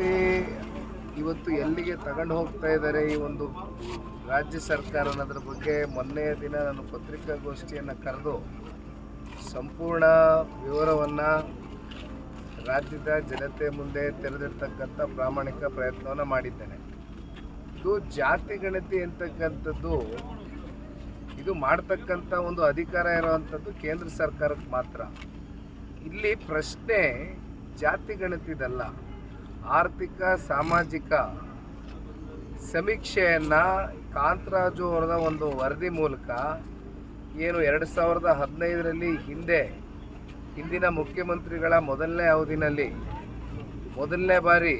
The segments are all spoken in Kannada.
ಗಣತಿ ಇವತ್ತು ಎಲ್ಲಿಗೆ ತಗೊಂಡು ಹೋಗ್ತಾ ಇದ್ದಾರೆ ಈ ಒಂದು ರಾಜ್ಯ ಸರ್ಕಾರ ಅನ್ನೋದ್ರ ಬಗ್ಗೆ ಮೊನ್ನೆಯ ದಿನ ನಾನು ಪತ್ರಿಕಾಗೋಷ್ಠಿಯನ್ನು ಕರೆದು ಸಂಪೂರ್ಣ ವಿವರವನ್ನು ರಾಜ್ಯದ ಜನತೆ ಮುಂದೆ ತೆರೆದಿರ್ತಕ್ಕಂಥ ಪ್ರಾಮಾಣಿಕ ಪ್ರಯತ್ನವನ್ನು ಮಾಡಿದ್ದೇನೆ. ಇದು ಜಾತಿ ಗಣತಿ ಅಂತಕ್ಕಂಥದ್ದು, ಇದು ಮಾಡ್ತಕ್ಕಂಥ ಒಂದು ಅಧಿಕಾರ ಇರುವಂಥದ್ದು ಕೇಂದ್ರ ಸರ್ಕಾರಕ್ಕೆ ಮಾತ್ರ. ಇಲ್ಲಿ ಪ್ರಶ್ನೆ ಜಾತಿ ಗಣತಿದಲ್ಲ. ಆರ್ಥಿಕ, ಸಾಮಾಜಿಕ ಸಮೀಕ್ಷೆಯನ್ನು ಕಾಂತರಾಜು ಅವರದ ಒಂದು ವರದಿ ಮೂಲಕ ಏನು ಎರಡು ಸಾವಿರದ ಹದಿನೈದರಲ್ಲಿ ಹಿಂದೆ ಹಿಂದಿನ ಮುಖ್ಯಮಂತ್ರಿಗಳ ಮೊದಲನೇ ಅವಧಿನಲ್ಲಿ ಮೊದಲನೇ ಬಾರಿ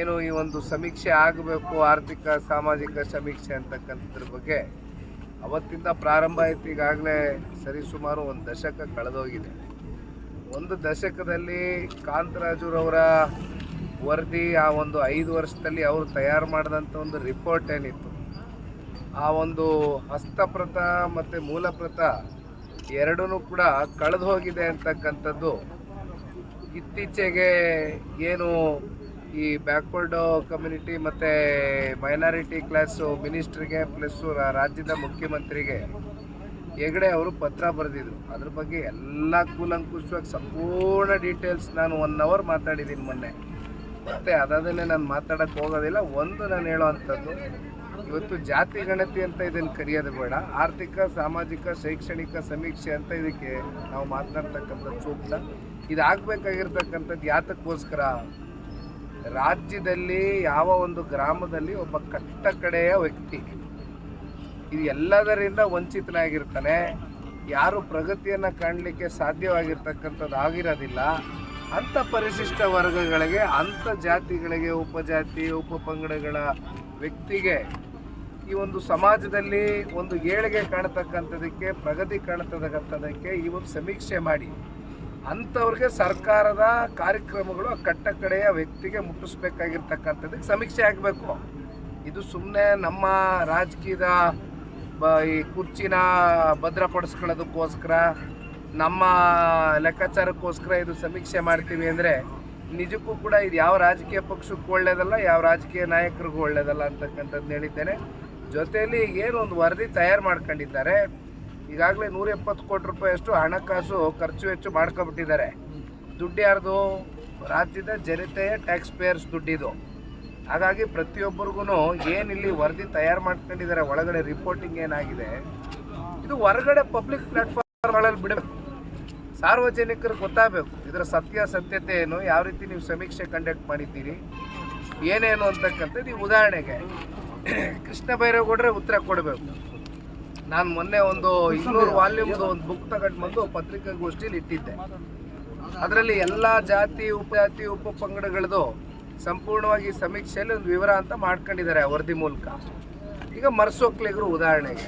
ಏನು ಈ ಒಂದು ಸಮೀಕ್ಷೆ ಆಗಬೇಕು, ಆರ್ಥಿಕ, ಸಾಮಾಜಿಕ ಸಮೀಕ್ಷೆ ಅಂತಕ್ಕಂಥದ್ರ ಬಗ್ಗೆ ಅವತ್ತಿಂದ ಪ್ರಾರಂಭ ಆಯ್ತು, ಈಗಾಗಲೇ ಸರಿಸುಮಾರು ಒಂದು ದಶಕ ಕಳೆದೋಗಿದೆ. ಒಂದು ದಶಕದಲ್ಲಿ ಕಾಂತರಾಜುರವರ ವರದಿ ಆ ಒಂದು ಐದು ವರ್ಷದಲ್ಲಿ ಅವರು ತಯಾರು ಮಾಡಿದಂಥ ಒಂದು ರಿಪೋರ್ಟ್ ಏನಿತ್ತು, ಆ ಒಂದು ಹಸ್ತಪ್ರತ ಮತ್ತು ಮೂಲಪ್ರತ ಎರಡೂ ಕೂಡ ಕಳೆದು ಹೋಗಿದೆ ಅಂತಕ್ಕಂಥದ್ದು. ಇತ್ತೀಚೆಗೆ ಏನು ಈ ಬ್ಯಾಕ್ವರ್ಡ್ ಕಮ್ಯುನಿಟಿ ಮತ್ತು ಮೈನಾರಿಟಿ ಕ್ಲಾಸು ಮಿನಿಸ್ಟ್ರಿಗೆ ಪ್ಲಸ್ಸು ರಾಜ್ಯದ ಮುಖ್ಯಮಂತ್ರಿಗೆ ಹೆಗಡೆ ಅವರು ಪತ್ರ ಬರೆದಿದ್ರು. ಅದ್ರ ಬಗ್ಗೆ ಎಲ್ಲ ಕೂಲಂಕುಷವಾಗಿ ಸಂಪೂರ್ಣ ಡೀಟೇಲ್ಸ್ ನಾನು ಒನ್ ಅವರ್ ಮಾತಾಡಿದ್ದೀನಿ ಮೊನ್ನೆ. ಮತ್ತು ಅದಾದನ್ನೇ ನಾನು ಮಾತಾಡೋಕ್ಕೆ ಹೋಗೋದಿಲ್ಲ. ಒಂದು ನಾನು ಹೇಳೋವಂಥದ್ದು ಇವತ್ತು ಜಾತಿ ಗಣತಿ ಅಂತ ಇದನ್ನು ಕರೆಯೋದು ಬೇಡ. ಆರ್ಥಿಕ, ಸಾಮಾಜಿಕ, ಶೈಕ್ಷಣಿಕ ಸಮೀಕ್ಷೆ ಅಂತ ಇದಕ್ಕೆ ನಾವು ಮಾತನಾಡ್ತಕ್ಕಂಥ ಸೂಕ್ತ ಇದಾಗಬೇಕಾಗಿರ್ತಕ್ಕಂಥದ್ದು ಯಾತಕ್ಕೋಸ್ಕರ? ರಾಜ್ಯದಲ್ಲಿ ಯಾವ ಒಂದು ಗ್ರಾಮದಲ್ಲಿ ಒಬ್ಬ ಕಟ್ಟ ಕಡೆಯ ವ್ಯಕ್ತಿ, ಇದು ಎಲ್ಲದರಿಂದ ವಂಚಿತನಾಗಿರ್ತಾನೆ. ಯಾರು ಪ್ರಗತಿಯನ್ನು ಕಾಣಲಿಕ್ಕೆ ಸಾಧ್ಯವಾಗಿರ್ತಕ್ಕಂಥದ್ದು ಆಗಿರೋದಿಲ್ಲ. ಅಂಥ ಪರಿಶಿಷ್ಟ ವರ್ಗಗಳಿಗೆ ಅಂಥ ಜಾತಿಗಳಿಗೆ, ಉಪಜಾತಿ, ಉಪಪಂಗಡಗಳ ವ್ಯಕ್ತಿಗೆ ಈ ಒಂದು ಸಮಾಜದಲ್ಲಿ ಒಂದು ಏಳಿಗೆ ಕಾಣತಕ್ಕಂಥದಕ್ಕೆ, ಪ್ರಗತಿ ಕಾಣತಕ್ಕಂಥದಕ್ಕೆ ಈ ಒಂದು ಸಮೀಕ್ಷೆ ಮಾಡಿ. ಅಂಥವ್ರಿಗೆ ಸರ್ಕಾರದ ಕಾರ್ಯಕ್ರಮಗಳು ಕಟ್ಟ ಕಡೆಯ ವ್ಯಕ್ತಿಗೆ ಮುಟ್ಟಿಸ್ಬೇಕಾಗಿರ್ತಕ್ಕಂಥದ್ದಕ್ಕೆ ಸಮೀಕ್ಷೆ ಆಗಬೇಕು. ಇದು ಸುಮ್ಮನೆ ನಮ್ಮ ರಾಜಕೀಯದ ಈ ಕುರ್ಚಿನ ಭದ್ರಪಡಿಸ್ಕೊಳ್ಳೋದಕ್ಕೋಸ್ಕರ ನಮ್ಮ ಲೆಕ್ಕಾಚಾರಕ್ಕೋಸ್ಕರ ಇದು ಸಮೀಕ್ಷೆ ಮಾಡ್ತೀವಿ ಅಂದರೆ ನಿಜಕ್ಕೂ ಕೂಡ ಇದು ಯಾವ ರಾಜಕೀಯ ಪಕ್ಷಕ್ಕೂ ಒಳ್ಳೇದಲ್ಲ, ಯಾವ ರಾಜಕೀಯ ನಾಯಕರಿಗೂ ಒಳ್ಳೇದಲ್ಲ ಅಂತಕ್ಕಂಥದ್ದು ಹೇಳಿದ್ದೇನೆ. ಜೊತೆಯಲ್ಲಿ ಏನು ಒಂದು ವರದಿ ತಯಾರು ಮಾಡ್ಕೊಂಡಿದ್ದಾರೆ, ಈಗಾಗಲೇ ನೂರ ಎಪ್ಪತ್ತು ಕೋಟಿ ರೂಪಾಯಿಯಷ್ಟು ಹಣಕಾಸು ಖರ್ಚು ಹೆಚ್ಚು ಮಾಡ್ಕೊಬಿಟ್ಟಿದ್ದಾರೆ. ದುಡ್ಡು ಯಾರ್ದು? ರಾಜ್ಯದ ಜನತೆಯ ಟ್ಯಾಕ್ಸ್ ಪೇಯರ್ಸ್ ದುಡ್ಡಿದು. ಹಾಗಾಗಿ ಪ್ರತಿಯೊಬ್ಬರಿಗೂ ಏನಿಲ್ಲಿ ವರದಿ ತಯಾರು ಮಾಡ್ಕೊಂಡಿದ್ದಾರೆ, ಒಳಗಡೆ ರಿಪೋರ್ಟಿಂಗ್ ಏನಾಗಿದೆ, ಇದು ಹೊರಗಡೆ ಪಬ್ಲಿಕ್ ಪ್ಲಾಟ್ಫಾರ್ಮ್ಗಳಲ್ಲಿ ಬಿಡಬೇಕು. ಸಾರ್ವಜನಿಕರಿಗೆ ಗೊತ್ತಾಗಬೇಕು. ಇದರ ಸತ್ಯ, ಸತ್ಯತೆ ಏನು? ಯಾವ ರೀತಿ ನೀವು ಸಮೀಕ್ಷೆ ಕಂಡಕ್ಟ್ ಮಾಡಿದ್ದೀರಿ? ಏನೇನು ಅಂತಕ್ಕಂಥದ್ದು ಈ ಉದಾಹರಣೆಗೆ. ಕೃಷ್ಣ ಬೈರೇಗೌಡ್ರೆ ಉತ್ತರ ಕೊಡಬೇಕು. ನಾನು ಮೊನ್ನೆ ಒಂದು ಇನ್ನೂರು ವಾಲ್ಯೂಮ್ದು ಒಂದು ಬುಕ್ ತಗೊಂಡು ಬಂದು ಪತ್ರಿಕಾಗೋಷ್ಠಿಲಿ ಇಟ್ಟಿದ್ದೆ. ಅದರಲ್ಲಿ ಎಲ್ಲ ಜಾತಿ, ಉಪಜಾತಿ ಉಪಪಂಗಡಗಳದು ಸಂಪೂರ್ಣವಾಗಿ ಸಮೀಕ್ಷೆಯಲ್ಲಿ ಒಂದು ವಿವರ ಅಂತ ಮಾಡ್ಕೊಂಡಿದ್ದಾರೆ ವರದಿ ಮೂಲಕ. ಈಗ ಮರ್ಸೋಕ್ಲಿಗರು ಉದಾಹರಣೆಗೆ.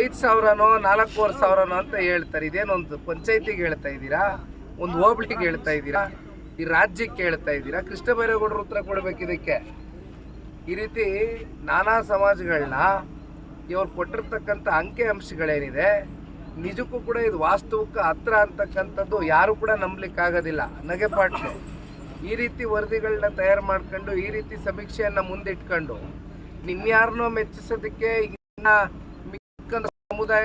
ಐದು ಸಾವಿರನೋ, ನಾಲ್ಕೂವರೆ ಸಾವಿರನೋ ಅಂತ ಹೇಳ್ತಾರೆ. ಇದೇನೊಂದು ಪಂಚಾಯತಿಗೆ ಹೇಳ್ತಾ ಇದ್ದೀರಾ? ಒಂದು ಹೋಬಳಿಗೆ ಹೇಳ್ತಾ ಇದ್ದೀರಾ? ಈ ರಾಜ್ಯಕ್ಕೆ ಹೇಳ್ತಾ ಇದ್ದೀರಾ? ಕೃಷ್ಣ ಬೈರೇಗೌಡರು ಉತ್ತರ ಕೊಡಬೇಕು ಇದಕ್ಕೆ. ಈ ರೀತಿ ನಾನಾ ಸಮಾಜಗಳನ್ನ ಇವ್ರು ಕೊಟ್ಟಿರ್ತಕ್ಕಂಥ ಅಂಕಿ ಅಂಶಗಳೇನಿದೆ, ನಿಜಕ್ಕೂ ಕೂಡ ಇದು ವಾಸ್ತವಕ್ಕೆ ಹತ್ರ ಅಂತಕ್ಕಂಥದ್ದು ಯಾರು ಕೂಡ ನಂಬಲಿಕ್ಕಾಗೋದಿಲ್ಲ. ನಗೆಪಾಟ್ಲು ಈ ರೀತಿ ವರದಿಗಳನ್ನ ತಯಾರು ಮಾಡ್ಕೊಂಡು, ಈ ರೀತಿ ಸಮೀಕ್ಷೆಯನ್ನು ಮುಂದಿಟ್ಕೊಂಡು ನಿಮ್ಯಾರನ್ನೋ ಮೆಚ್ಚಿಸೋದಕ್ಕೆ ಇನ್ನ ಮಿಕ್ಕಂದ ಸಮುದಾಯ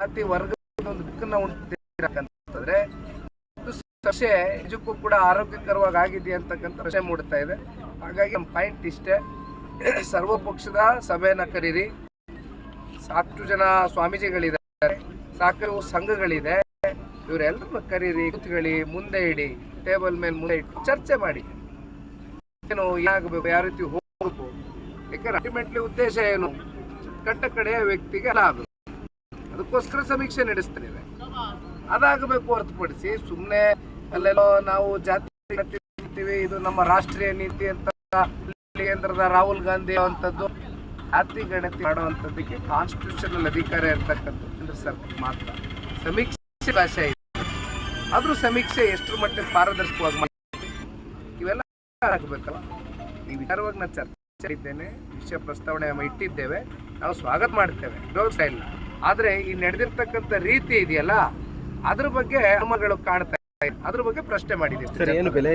ಜಾತಿ ವರ್ಗದ ಒಂದು ದಿಕ್ಕನ್ನ ಉಂಟಾದ್ರೆ ಸಸ್ಯ ನಿಜಕ್ಕೂ ಕೂಡ ಆರೋಗ್ಯಕರವಾಗಿ ಆಗಿದೆ ಅಂತಕ್ಕಂಥ ಪ್ರಶ್ನೆ ಮೂಡ್ತಾ ಇದೆ. ಹಾಗಾಗಿ ನಮ್ಮ ಪಾಯಿಂಟ್ ಇಷ್ಟೇ. ಸರ್ವಪಕ್ಷದ ಸಭೆಯನ್ನ ಕರೀರಿ. ಸಾಕಷ್ಟು ಜನ ಸ್ವಾಮೀಜಿಗಳಿದ್ದಾರೆ, ಸಾಕಷ್ಟು ಸಂಘಗಳಿದೆ. ಇವರೆಲ್ಲರನ್ನ ಕರೀರಿ, ಕೂತ್ಕೊಳ್ಳಿ, ಮುಂದೆ ಇಡಿ, ಟೇಬಲ್ ಮೇಲೆ ಮುಂದೆ ಇಟ್ಟು ಚರ್ಚೆ ಮಾಡಿ. ಏನು ಏನಾಗಬೇಕು, ಯಾವ ರೀತಿ ಹೋಗಬೇಕು ಯಾಕಂದ್ರೆ ಅಲ್ಟಿಮೇಟ್ಲಿ ಉದ್ದೇಶ ಏನು? ಕಟ್ಟ ಕಡೆಯ ವ್ಯಕ್ತಿಗೆ ಲಾಭ. ಅದಕ್ಕೋಸ್ಕರ ಸಮೀಕ್ಷೆ ನಡೆಸ್ತಿದ್ದೇವೆ. ಅದಾಗಬೇಕು ಹೊರತುಪಡಿಸಿ ಸುಮ್ಮನೆ ಅಲ್ಲೆಲ್ಲೋ ನಾವು ಜಾತಿ ಇದು ನಮ್ಮ ರಾಷ್ಟ್ರೀಯ ನೀತಿ ಅಂತ ಕೇಂದ್ರದ ರಾಹುಲ್ ಗಾಂಧಿ ಅಂತದ್ದು ಜಾತಿ ಗಣತಿ ಮಾಡುವಂಥದ್ದಕ್ಕೆ ಕಾನ್ಸ್ಟಿಟ್ಯೂಷನಲ್ ಅಧಿಕಾರ ಇರ್ತಕ್ಕಂಥ ಕೇಂದ್ರ ಸರ್ಕಾರ ಮಾತ್ರ. ಸಮೀಕ್ಷೆ ಭಾಷೆ ಇದೆ. ಆದರೂ ಸಮೀಕ್ಷೆ ಎಷ್ಟರ ಮಟ್ಟಿಗೆ ಪಾರದರ್ಶಕವಾಗಿ ಇವೆಲ್ಲ ಆಗಬೇಕಲ್ಲ. ಈ ವಿಚಾರವಾಗಿ ನಾ ಚರ್ಚೆ ಇದ್ದೇನೆ ವಿಷಯ ಪ್ರಸ್ತಾವನೆ ಇಟ್ಟಿದ್ದೇವೆ, ನಾವು ಸ್ವಾಗತ ಮಾಡ್ತೇವೆ ವಿರೋಧ ಇಲ್ಲ. ಆದರೆ ಈ ನಡೆದಿರ್ತಕ್ಕಂಥ ರೀತಿ ಇದೆಯಲ್ಲ, ಅದ್ರ ಬಗ್ಗೆ ಅನುಮಾನಗಳು ಕಾಣ್ತಾ ಇದೆ ಅದ್ರ ಬಗ್ಗೆ ಪ್ರಶ್ನೆ ಮಾಡಿದ್ದೀವಿ. ಸರ್, ಏನು ಬೆಲೆ